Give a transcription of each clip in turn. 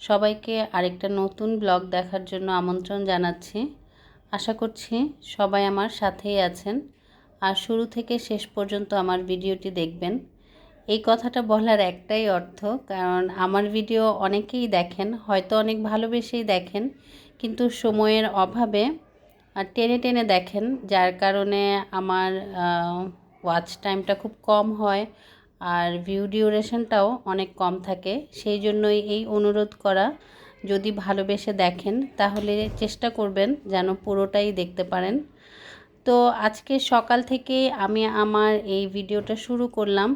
সবাইকে আরেকটা নতুন ব্লগ দেখার জন্য আমন্ত্রণ জানাচ্ছি। আশা করছি সবাই আমার সাথেই আছেন। আর শুরু থেকে শেষ পর্যন্ত আমার ভিডিওটি দেখবেন। এই কথাটা বলার একটাই অর্থ, কারণ আমার ভিডিও অনেকেই দেখেন, হয়তো অনেক ভালোবেসেই দেখেন, কিন্তু সময়ের অভাবে টেনে টেনে দেখেন, যার কারণে আমার ওয়াচ টাইমটা খুব কম হয় আর ভিউ ডিউরেশনটাও অনেক কম থাকে। সেই জন্যই এই অনুরোধ করা। যদি ভালোবেসে দেখেন, তাহলে চেষ্টা করবেন যেন পুরোটাই দেখতে পারেন। তো আজকে সকাল থেকে আমি আমার এই ভিডিওটা শুরু করলাম।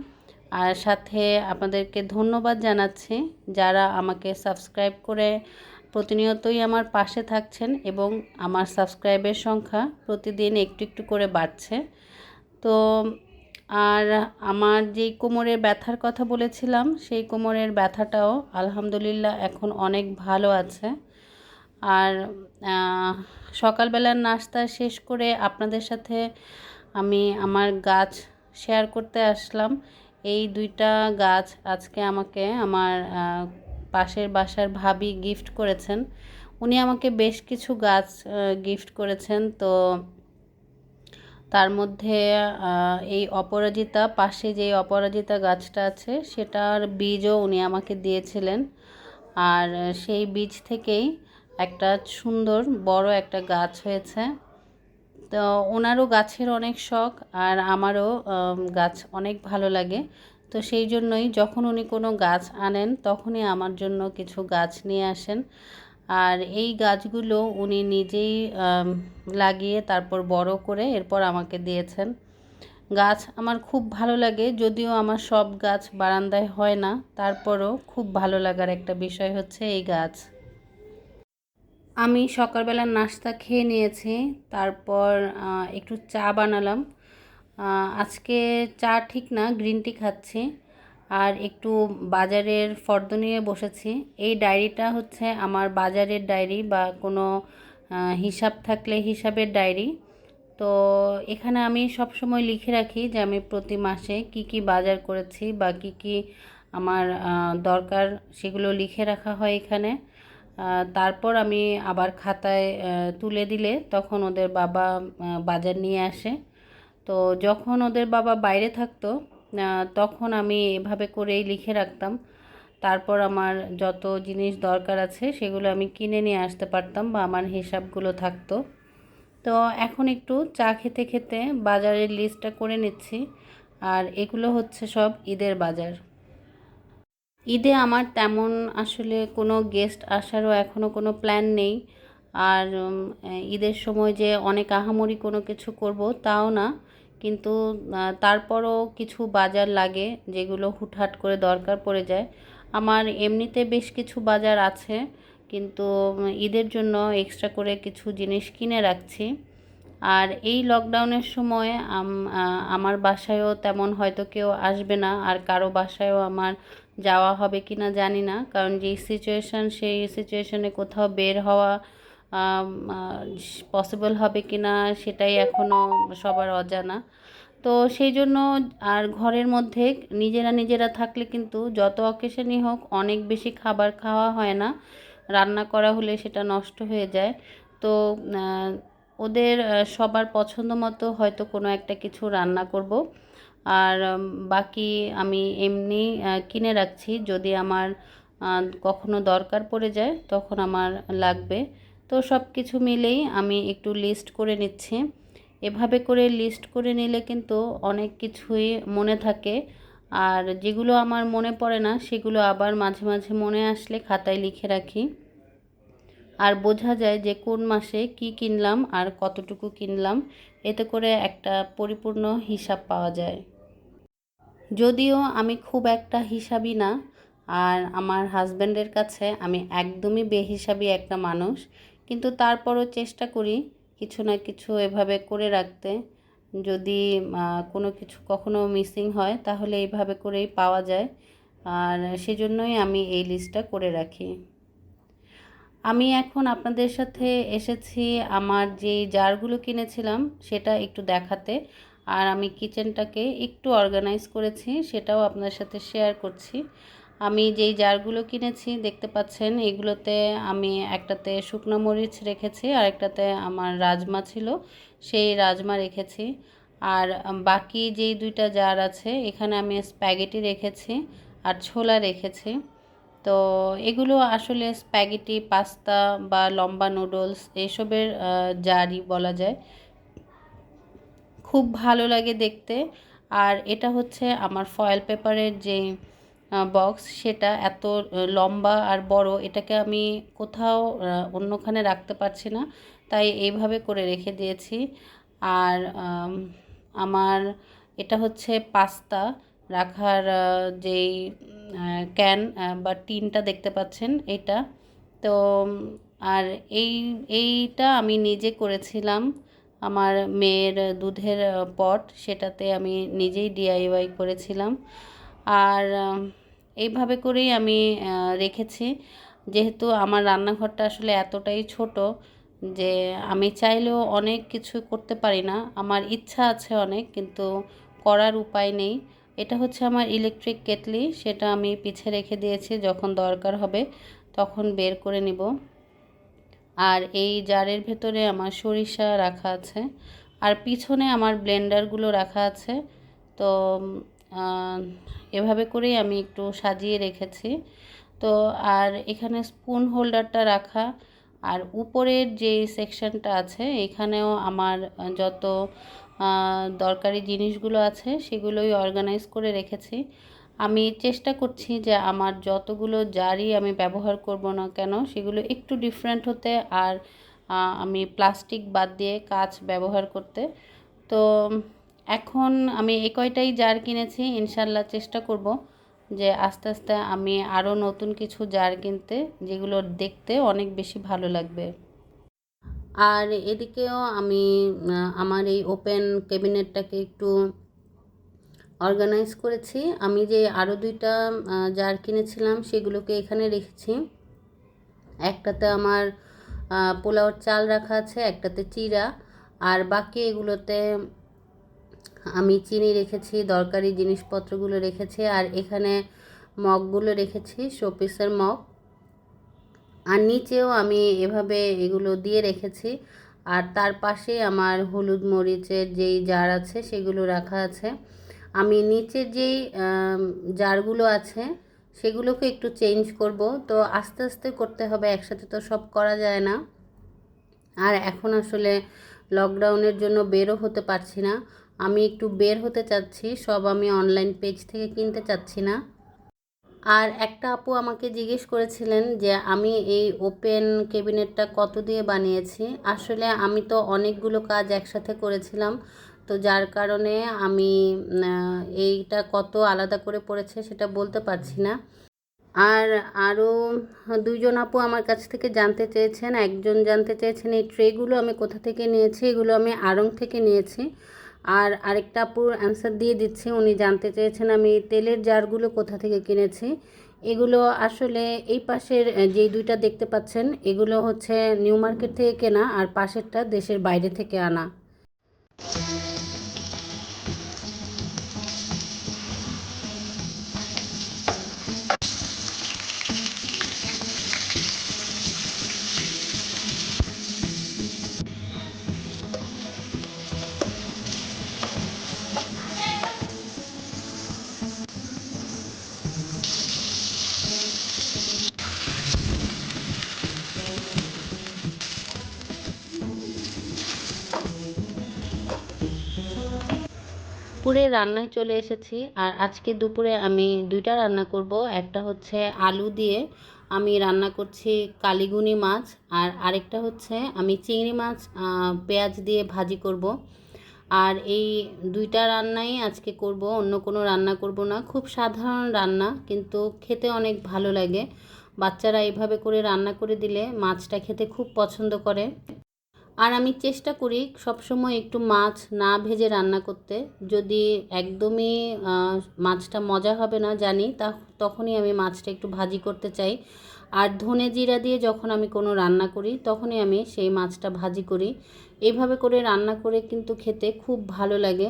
আর সাথে আপনাদেরকে ধন্যবাদ জানাচ্ছি যারা আমাকে সাবস্ক্রাইব করে প্রতিনিয়তই আমার পাশে থাকছেন এবং আমার সাবস্ক্রাইবের সংখ্যা প্রতিদিন একটু একটু করে বাড়ছে। তো আর আমার যেই কোমরের ব্যথার কথা বলেছিলাম, সেই কোমরের ব্যথাটাও আলহামদুলিল্লাহ এখন অনেক ভালো আছে। আর সকালবেলার নাস্তা শেষ করে আপনাদের সাথে আমি আমার গাছ শেয়ার করতে আসলাম। এই দুইটা গাছ আজকে আমাকে আমার পাশের বাসার ভাবি গিফট করেছেন। উনি আমাকে বেশ কিছু গাছ গিফট করেছেন। তো তার মধ্যে এই অপরাজিতা, পাশে যে অপরাজিতা গাছটা আছে, সেটার বীজও উনি আমাকে দিয়েছিলেন। আর সেই বীজ থেকেই একটা সুন্দর বড় একটা গাছ হয়েছে। তো ওনারও গাছের অনেক শখ, আর আমারও গাছ অনেক ভালো লাগে। তো সেই জন্যই যখন উনি কোনো গাছ আনেন, তখনই আমার জন্য কিছু গাছ নিয়ে আসেন। আর এই গাছগুলো উনি নিজেই লাগিয়ে তারপর বড় করে এরপর আমাকে দিয়েছেন। গাছ আমার খুব ভালো লাগে, যদিও আমার সব গাছ বারান্দায় হয় না, তারপরও খুব ভালো লাগার একটা বিষয় হচ্ছে এই গাছ। আমি সকালবেলা নাস্তা খেয়ে নিয়েছি, তারপর একটু চা বানালাম। আজকে চা ঠিক না, গ্রিন টি খাচ্ছি। আর একটু বাজারের ফর্দ নিয়ে বসেছি। এই ডায়েরিটা হচ্ছে আমার বাজারের ডায়েরি বা কোনো হিসাব থাকলে হিসাবের ডায়েরি। তো এখানে আমি সব সময় লিখে রাখি যে আমি প্রতি মাসে কি কি বাজার করেছি বা কি কি আমার দরকার সেগুলো লিখে রাখা হয় এখানে। তারপর আমি আবার খাতায় তুলে দিলে তখন ওদের বাবা বাজার নিয়ে আসে। তো যখন ওদের বাবা বাইরে থাকতো তখন আমি এভাবে করেই লিখে রাখতাম। তারপর আমার যত জিনিস দরকার আছে সেগুলো আমি কিনে নিয়ে আসতে পারতাম বা আমার হিসাবগুলো থাকতো। তো এখন একটু চা খেতে খেতে বাজারের লিস্টটা করে নিচ্ছি। আর এগুলো হচ্ছে সব ঈদের বাজার। ঈদে আমার তেমন আসলে কোনো গেস্ট আসারও এখনও কোনো প্ল্যান নেই। আর ঈদের সময় যে অনেক আহামরি কোনো কিছু করব তাও না। কিন্তু তারপরও কিছু বাজার লাগে যেগুলো হুটহাট করে দরকার পড়ে যায়। আমার এমনিতে বেশ কিছু বাজার আছে, কিন্তু ঈদের জন্য এক্সট্রা করে কিছু জিনিস কিনে রাখছি। আর এই লকডাউনের সময় আমার বাসায়ও তেমন হয়তো কেউ আসবে না। আর কারও বাসায়ও আমার যাওয়া হবে কি না জানি না। কারণ যেই সিচুয়েশান সেই সিচুয়েশানে কোথাও বের হওয়া পসিবল হবে কি না সেটাই এখনও সবার অজানা। তো সেই জন্য আর ঘরের মধ্যে নিজেরা নিজেরা থাকলে কিন্তু যত অকেশনই হোক অনেক বেশি খাবার খাওয়া হয় না। রান্না করা হলে সেটা নষ্ট হয়ে যায়। তো ওদের সবার পছন্দ মতো হয়তো কোনো একটা কিছু রান্না করব। আর বাকি আমি এমনি কিনে রাখছি। যদি আমার কখনো দরকার পড়ে যায় তখন আমার লাগবে। তো সব কিছু মিলেই আমি একটু লিস্ট করে নিচ্ছি। এভাবে করে লিস্ট করে নিলে কিন্তু অনেক কিছুই মনে থাকে। আর যেগুলো আমার মনে পড়ে না, সেগুলো আবার মাঝে মাঝে মনে আসলে খাতায় লিখে রাখি। আর বোঝা যায় যে কোন মাসে কি কিনলাম আর কতটুকু কিনলাম। এতে করে একটা পরিপূর্ণ হিসাব পাওয়া যায়। যদিও আমি খুব একটা হিসাবই না, আর আমার হাজব্যান্ডের কাছে আমি একদমই বেহিসাবি একটা মানুষ। কিন্তু তারপরও চেষ্টা করি কিছু না কিছু এভাবে করে রাখতে। যদি কোনো কিছু কখনো মিসিং হয়, তাহলে এইভাবে করেই পাওয়া যায়। আর সেজন্যই আমি এই লিস্টটা করে রাখি। আমি এখন আপনাদের সাথে এসেছি আমার যে জারগুলো কিনেছিলাম, সেটা একটু দেখাতে। আর আমি কিচেনটাকে একটু অর্গানাইজ করেছি, সেটাও আপনার সাথে শেয়ার করছি। আমি যেই জারগুলো কিনেছি, দেখতে পাচ্ছেন, এগুলোতে আমি একটাতে শুকনো মরিচ রেখেছি আর একটাতে আমার রাজমা ছিল, সেই রাজমা রেখেছি। আর বাকি যেই দুইটা জার আছে, এখানে আমি স্প্যাগেটি রেখেছি আর ছোলা রেখেছি। তো এগুলো আসলে স্প্যাগেটি, পাস্তা বা লম্বা নুডলস এইসবের জারই বলা যায়। খুব ভালো লাগে দেখতে। আর এটা হচ্ছে আমার ফয়েল পেপারের যে বক্স সেটা এত লম্বা আর বড়, এটাকে আমি কোথাও অন্যখানে রাখতে পারছি না। তাই এইভাবে করে রেখে দিয়েছি। আর আমার এটা হচ্ছে পাস্তা রাখার যেই ক্যান বা টিনটা দেখতে পাচ্ছেন এটা। তো, আর এই, এইটা আমি নিজে করেছিলাম আমার মেয়ের দুধের পট। সেটাতে আমি নিজেই ডিআইওয়াই করেছিলাম। আর এইভাবে করেই আমি রেখেছি। যেহেতু আমার রান্নাঘরটা আসলে এতটাই ছোট যে আমি চাইলেও অনেক কিছু করতে পারি না। আমার ইচ্ছা আছে অনেক, কিন্তু করার উপায় নেই। এটা হচ্ছে আমার ইলেকট্রিক কেটলি, সেটা আমি পিছে রেখে দিয়েছি, যখন দরকার হবে তখন বের করে নিব। আর এই জারের ভেতরে আমার সরিষা রাখা আছে। আর পিছনে আমার ব্লেন্ডারগুলো রাখা আছে। তো এভাবে করেই আমি একটু সাজিয়ে রেখেছি। তো আর এখানে স্পুন হোল্ডারটা রাখা, আর উপরের যে সেকশনটা আছে, এখানেও আমার যত দরকারি জিনিসগুলো আছে, সেগুলোই অর্গানাইজ করে রেখেছি। আমি চেষ্টা করছি যে আমার যতগুলো জারই আমি ব্যবহার করব না কেন, সেগুলো একটু ডিফারেন্ট হতে, আর আমি প্লাস্টিক বাদ দিয়ে কাচ ব্যবহার করতে। তো এখন আমি এ কয়টাই জার কিনেছি ইনশাল্লাহ চেষ্টা করব যে আস্তে আস্তে আমি আরও নতুন কিছু জার কিনতে, যেগুলো দেখতে অনেক বেশি ভালো লাগবে। আর এদিকেও আমি আমার এই ওপেন ক্যাবিনেটটাকে একটু অর্গানাইজ করেছি। আমি যে আরও দুইটা জার কিনেছিলাম, সেগুলোকে এখানে রেখেছি। একটাতে আমার পোলাওর চাল রাখা আছে, একটাতে চিরা, আর বাকি এগুলোতে আমি চিনি রেখেছি, দরকারি জিনিসপত্রগুলো রেখেছি, আর এখানে মগগুলো রেখেছি, শোপিসের মগ। আর নিচেও আমি এভাবে এগুলো দিয়ে রেখেছি। আর তার পাশে আমার হলুদ মরিচের যেই জার আছে, সেগুলো রাখা আছে। আমি নিচে যেই জারগুলো আছে, সেগুলোকে একটু চেঞ্জ করব। তো আস্তে আস্তে করতে হবে, একসাথে তো সব করা যায় না। আর এখন আসলে লকডাউনের জন্য বেরও হতে পারছি না। আমি একটু বের হতে চাচ্ছি, সব আমি অনলাইন পেজ থেকে কিনতে চাচ্ছি না। আর একটা আপু আমাকে জিজ্ঞেস করেছিলেন যে, আমি এই ওপেন কেবিনেটটা কত দিয়ে বানিয়েছি? আসলে আমি তো অনেকগুলো কাজ একসাথে করেছিলাম, তো যার কারণে আমি এইটা কত আলাদা করে পড়েছে সেটা বলতে পারছি না। আর আরও দুইজন আপু আমার কাছ থেকে জানতে চেয়েছেন, একজন জানতে চেয়েছেন, এই ট্রেগুলো আমি কোথা থেকে নিয়েছি? এগুলো আমি আড়ং থেকে নিয়েছি। আর আরেকটা আপুর অ্যান্সার দিয়ে দিচ্ছি। উনি জানতে চেয়েছেন আমি তেলের জারগুলো কোথা থেকে কিনেছি। এগুলো আসলে এই পাশের যেই দুইটা দেখতে পাচ্ছেন, এগুলো হচ্ছে নিউ মার্কেট থেকে কেনা আর পাশেরটা দেশের বাইরে থেকে আনা। দুপুরে রান্নায় চলে এসেছি। আর আজকে দুপুরে আমি দুইটা রান্না করব। একটা হচ্ছে আলু দিয়ে আমি রান্না করছি কালিগুনি মাছ, আর আরেকটা হচ্ছে আমি চিংড়ি মাছ পেঁয়াজ দিয়ে ভাজি করব। আর এই দুইটা রান্নাই আজকে করব, অন্য কোনো রান্না করব না। খুব সাধারণ রান্না, কিন্তু খেতে অনেক ভালো লাগে। বাচ্চারা এইভাবে করে রান্না করে দিলে মাছটা খেতে খুব পছন্দ করে। আর আমি চেষ্টা করি সবসময় একটু মাছ না ভেজে রান্না করতে। যদি একদমই মাছটা মজা হবে না জানি, তা তখনই আমি মাছটা একটু ভাজি করতে চাই। আর ধনে জিরা দিয়ে যখন আমি কোনো রান্না করি, তখনই আমি সেই মাছটা ভাজি করি। এইভাবে করে রান্না করে কিন্তু খেতে খুব ভালো লাগে।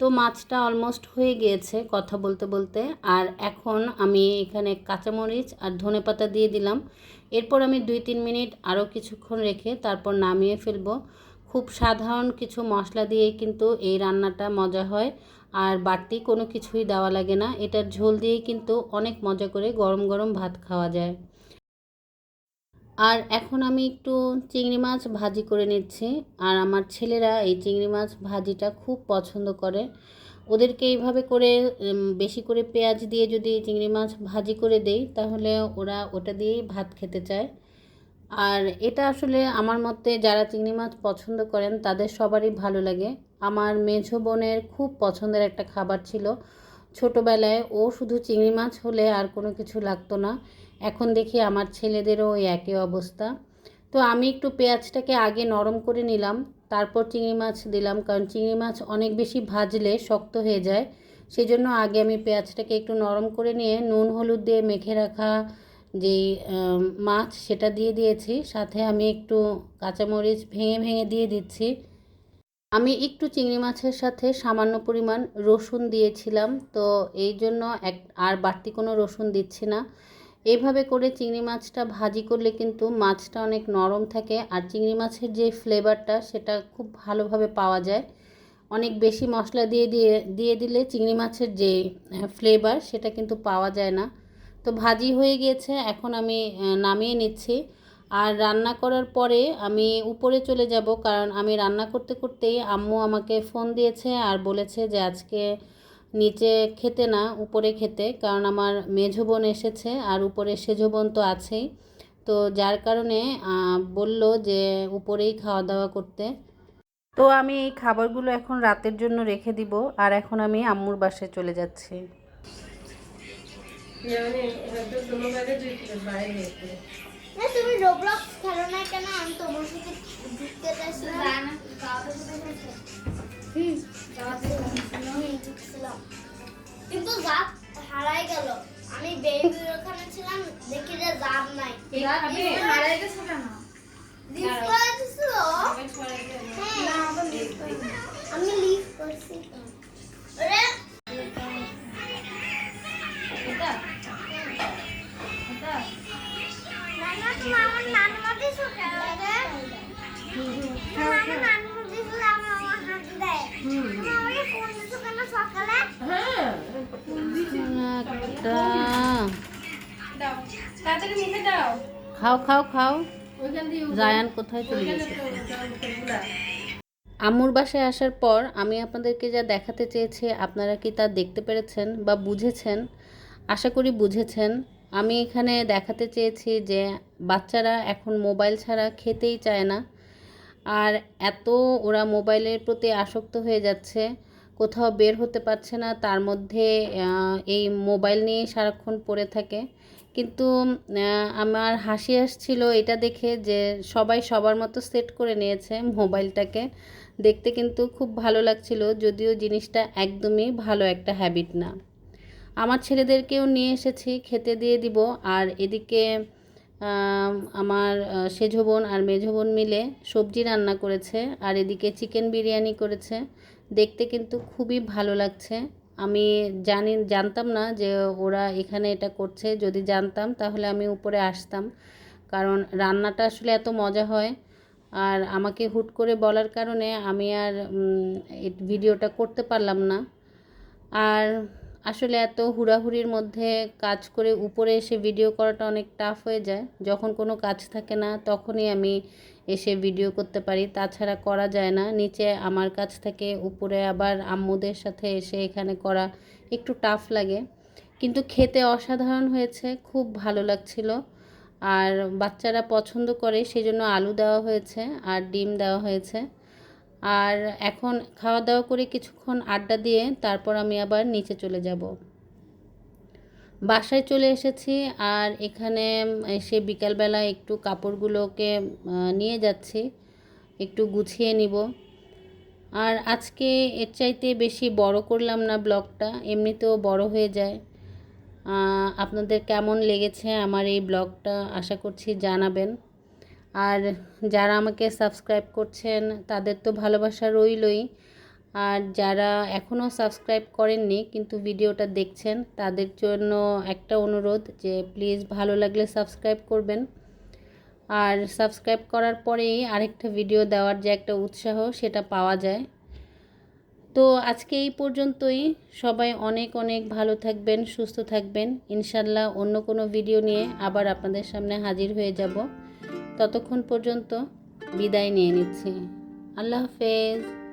তো মাছটা অলমোস্ট হয়ে গিয়েছে কথা বলতে বলতে। আর এখন আমি এখানে কাঁচামরিচ আর ধনেপাতা দিয়ে দিলাম। এরপর আমি দুই তিন মিনিট আরও কিছুক্ষণ রেখে তারপর নামিয়ে ফেলব। খুব সাধারণ কিছু মশলা দিয়েই কিন্তু এই রান্নাটা মজা হয়। আর বাড়তি কোনো কিছুই দেওয়া লাগে না। এটার ঝোল দিয়েই কিন্তু অনেক মজা করে গরম গরম ভাত খাওয়া যায়। আর এখন আমি একটু চিংড়ি মাছ ভাজি করে নিচ্ছি। আর আমার ছেলেরা এই চিংড়ি মাছ ভাজিটা খুব পছন্দ করে। ওদেরকে এইভাবে করে বেশি করে পেঁয়াজ দিয়ে যদি চিংড়ি মাছ ভাজি করে দেই, তাহলে ওরা ওটা দিয়েই ভাত খেতে চায়। আর এটা আসলে আমার মতে যারা চিংড়ি মাছ পছন্দ করেন, তাদের সবারই ভালো লাগে। আমার মেঝো বোনের খুব পছন্দের একটা খাবার ছিল। ছোটোবেলায় ও শুধু চিংড়ি মাছ হলে আর কোনো কিছু লাগতো না। এখন দেখি আমার ছেলেদেরও ওই একই অবস্থা। তো আমি একটু পেঁয়াজটাকে আগে নরম করে নিলাম, তারপর চিংড়ি মাছ দিলাম, কারণ চিংড়ি মাছ অনেক বেশি ভাজলে শক্ত হয়ে যায়। সেই জন্য আগে আমি পেঁয়াজটাকে একটু নরম করে নিয়ে নুন, হলুদ দিয়ে মেখে রাখা যেই মাছ সেটা দিয়ে দিয়েছি। সাথে আমি একটু কাঁচামরিচ ভেঙে ভেঙে দিয়ে দিচ্ছি। আমি একটু চিংড়ি মাছের সাথে সামান্য পরিমাণ রসুন দিয়েছিলাম, তো এই জন্য এক, আর বাড়তি কোনো রসুন দিচ্ছি না। এইভাবে করে চিংড়ি মাছটা ভাজি করলে কিন্তু মাছটা অনেক নরম থাকে আর চিংড়ি মাছের যে ফ্লেভারটা সেটা খুব ভালোভাবে পাওয়া যায়। অনেক বেশি মশলা দিয়ে দিয়ে দিয়ে দিলে চিংড়ি মাছের যে ফ্লেভার সেটা কিন্তু পাওয়া যায় না। তো ভাজি হয়ে গিয়েছে, এখন আমি নামিয়ে নিচ্ছি। আর রান্না করার পরে আমি উপরে চলে যাব, কারণ আমি রান্না করতে করতেই আম্মু আমাকে ফোন দিয়েছে আর বলেছে যে আজকে নিচে খেতে না, উপরে খেতে, কারণ আমার মেঝো বোন এসেছে আর উপরে সেজো বোন তো আছেই। তো যার কারণে বলল যে উপরেই খাওয়া দাওয়া করতে। তো আমি এই খাবারগুলো এখন রাতের জন্য রেখে দিব আর এখন আমি আম্মুর বাসায় চলে যাচ্ছি। না তুমি রোবলক্স খেলো না কেন? আমি তোমার সাথে ঢুকতে চাইছি হুম। ঢুকছিলাম কিন্তু জাত হারাই গেল। আমি বেবির ওখানে ছিলাম দেখি যে জাত নাই। লিফট করে দিছিল হ্যাঁ। আমি লিফট করছি। খাও খাও খাও। জায়ান কোথায় চলে গেছে? আম্মুর বাসায় আসার পর আমি আপনাদেরকে যা দেখাতে চেয়েছি আপনারা কি তা দেখতে পেরেছেন বা বুঝেছেন? আশা করি বুঝেছেন। আমি এখানে দেখাতে চেয়েছি যে বাচ্চারা এখন মোবাইল ছাড়া খেতেই চায় না। আর এত ওরা মোবাইলের প্রতি আসক্ত হয়ে যাচ্ছে। কোথাও বের হতে পারছে না তার মধ্যে এই মোবাইল নিয়ে সারাক্ষণ পড়ে থাকে। কিন্তু আমার হাসি আসছিল এটা দেখে যে সবাই সবার মতো সেট করে নিয়েছে মোবাইলটাকে। দেখতে কিন্তু খুব ভালো লাগছিল যদিও জিনিসটা একদমই ভালো একটা হ্যাবিট না। আমার ছেলেদেরকেও নিয়ে এসেছি খেতে দিয়ে দিব। আর এদিকে আমার আহ, সেজো বোন আর মেঝো বোন মিলে সবজি রান্না করেছে। আর এদিকে চিকেন বিরিয়ানি করেছে। দেখতে কিন্তু খুবই ভালো লাগছে। আমি জানি, জানতাম না যে ওরা এখানে এটা করছে। যদি জানতাম, তাহলে আমি উপরে আসতাম। কারণ রান্নাটা আসলে এত মজা হয়। আর আমাকে হুট করে বলার কারণে আমি আর ভিডিওটা করতে পারলাম না। আর আসলে এত হুড়াহুড়ির মধ্যে কাজ করে উপরে এসে ভিডিও করাটা অনেক টাফ হয়ে যায়। যখন কোনো কাজ থাকে না, তখনই আমি এসে ভিডিও করতে পারি। তাছাড়া করা যায় না। নিচে আমার কাছ থেকে উপরে আবার আম্মুদের সাথে এসে এখানে করা একটু টাফ লাগে। কিন্তু খেতে অসাধারণ হয়েছে, খুব ভালো লাগছিল। আর বাচ্চারা পছন্দ করে সেই জন্য আলু দেওয়া হয়েছে আর ডিম দেওয়া হয়েছে। আর এখন খাওয়া দাওয়া করে কিছুক্ষণ আড্ডা দিয়ে তারপর আমি আবার নিচে চলে যাব। বাসায় চলে এসেছি আর এখানে এসে বিকালবেলা একটু কাপড়গুলোকে নিয়ে যাচ্ছি, একটু গুছিয়ে নিব। আর আজকে এর চাইতে বেশি বড় করলাম না ব্লগটা, এমনিতেও বড় হয়ে যায়। আপনাদের কেমন লেগেছে আমার এই ব্লগটা আশা করছি জানাবেন। আর যারা আমাকে সাবস্ক্রাইব করছেন, তাদের তো ভালোবাসা রইলই। আর যারা এখনও সাবস্ক্রাইব করেননি, কিন্তু ভিডিওটা দেখছেন, তাদের জন্য একটা অনুরোধ যে প্লিজ ভালো লাগলে সাবস্ক্রাইব করবেন। আর সাবস্ক্রাইব করার পরেই আরেকটা ভিডিও দেওয়ার যে একটা উৎসাহ, সেটা পাওয়া যায়। তো আজকে এই পর্যন্তই। সবাই অনেক অনেক ভালো থাকবেন, সুস্থ থাকবেন। ইনশাল্লাহ অন্য কোনো ভিডিও নিয়ে আবার আপনাদের সামনে হাজির হয়ে যাব। ততক্ষণ পর্যন্ত বিদায় নিয়ে নিচ্ছি। আল্লাহ হাফেজ।